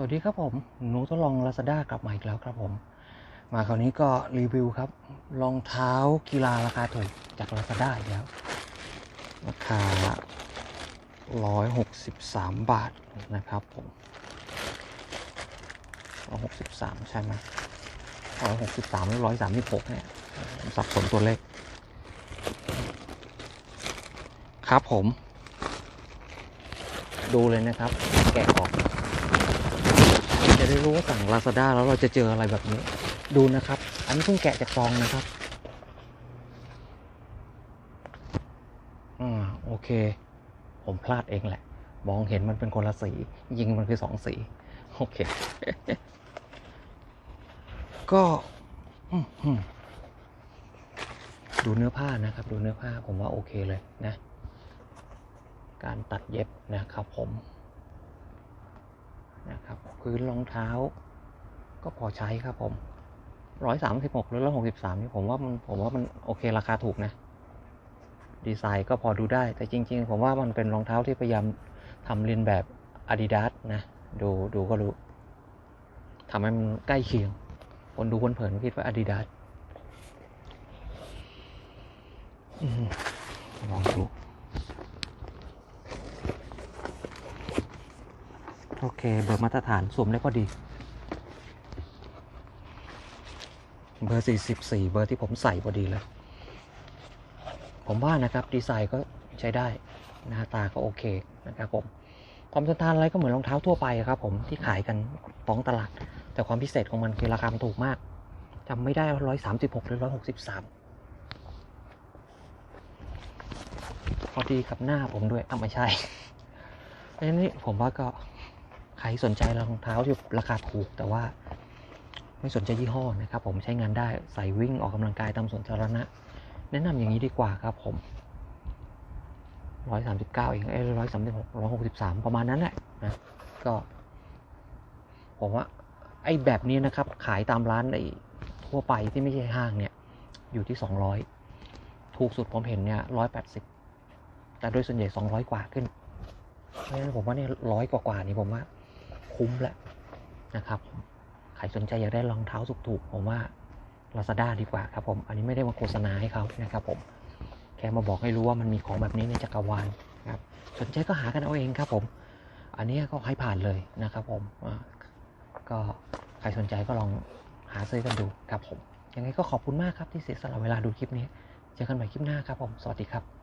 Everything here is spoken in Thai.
สวัสดีครับผมหนูทดลอง Lazada กลับมาอีกแล้วครับผม มาคราวนี้ก็รีวิวครับรองเท้ากีฬาราคาถูกจาก Lazada อีกแล้ว ราคา 163 บาทนะครับผม 163 ใช่ไหม163หรือ136 เนี่ยสับสนตัวเลข ครับผม ดูเลยนะครับ แกะออก จะได้รู้ว่าสั่ง Lazada แล้วเราจะเจออะไรแบบนี้ ดูนะครับ อันนี้เพิ่งแกะจากซองนะครับอ่าโอเค ผมพลาดเองแหละ มองเห็นมันเป็นคนละสี ยิงมันคือสองสี โอเค ก็ดูเนื้อผ้านะครับ ดูเนื้อผ้าผมว่าโอเคเลยนะ การตัดเย็บนะครับผม พื้นรองเท้า ก็พอใช้ครับผมร้อยสามสิบหกหรือร้อยหกสิบสามนี่ผมว่ามันผมว่ามันโอเคราคาถูกนะ ดีไซน์ก็พอดูได้ แต่จริง ๆ ผมว่ามันเป็นรองเท้าที่พยายามทำเลียนแบบ Adidas นะ ดูดูก็รู้ทำให้มันใกล้เคียง คนดูคนเผินคิดว่า Adidas อืมลองดู โอเค เบอร์มาตรฐานสวมได้ก็ดี เบอร์ 44 เบอร์ที่ผมใส่พอดีเลย ผมว่านะครับ ดีไซน์ก็ใช้ได้ หน้าตาก็โอเคนะครับผมความทนทานอะไรก็เหมือนรองเท้าทั่วไปครับผมที่ขายกันท้องตลาด แต่ความพิเศษของมันคือราคามันถูกมากจำไม่ได้ร้อยสามสิบหกหรือร้อยหกสิบสามพอดีกับหน้าผมด้วยอ้าไม่ใช่เพราะฉะนั้นนี่ผมว่าก็ ใครสนใจรองเท้าที่ราคาถูก แต่ว่าไม่สนใจยี่ห้อนะครับ ผมใช้งานได้ใส่วิ่งออกกำลังกายตามสวนสาธารณะ แนะนำอย่างนี้ดีกว่าครับผมร้อยสามสิบเก้าเองเอ้ร้อยสามสิบหกร้อยหกสิบสามประมาณนั้นแหละนะก็ ผมว่า ไอ้แบบนี้นะครับ ขายตามร้านไอ้ทั่วไปที่ไม่ใช่ห้างเนี่ย อยู่ที่สองร้อยถูกสุดผมเห็นเนี่ยร้อยแปดสิบแต่โดยส่วนใหญ่สองร้อยกว่าขึ้นเพราะฉะนั้นผมว่าเนี่ยร้อยกว่าๆนี่ผมว่า คุ้มแหละนะครับใครสนใจอยากได้รองเท้าถูกๆผมว่า Lazada ดีกว่าครับผม อันนี้ไม่ได้มาโฆษณาให้เขานะครับผม แค่มาบอกให้รู้ว่ามันมีของแบบนี้ในจักรวาลครับ สนใจก็หากันเอาเองครับผม อันนี้ก็ให้ผ่านเลยนะครับผม ก็ใครสนใจก็ลองหาซื้อกันดูครับผม ยังไงก็ขอบคุณมากครับที่เสียสละเวลาดูคลิปนี้ เจอกันใหม่คลิปหน้าครับผม สวัสดีครับ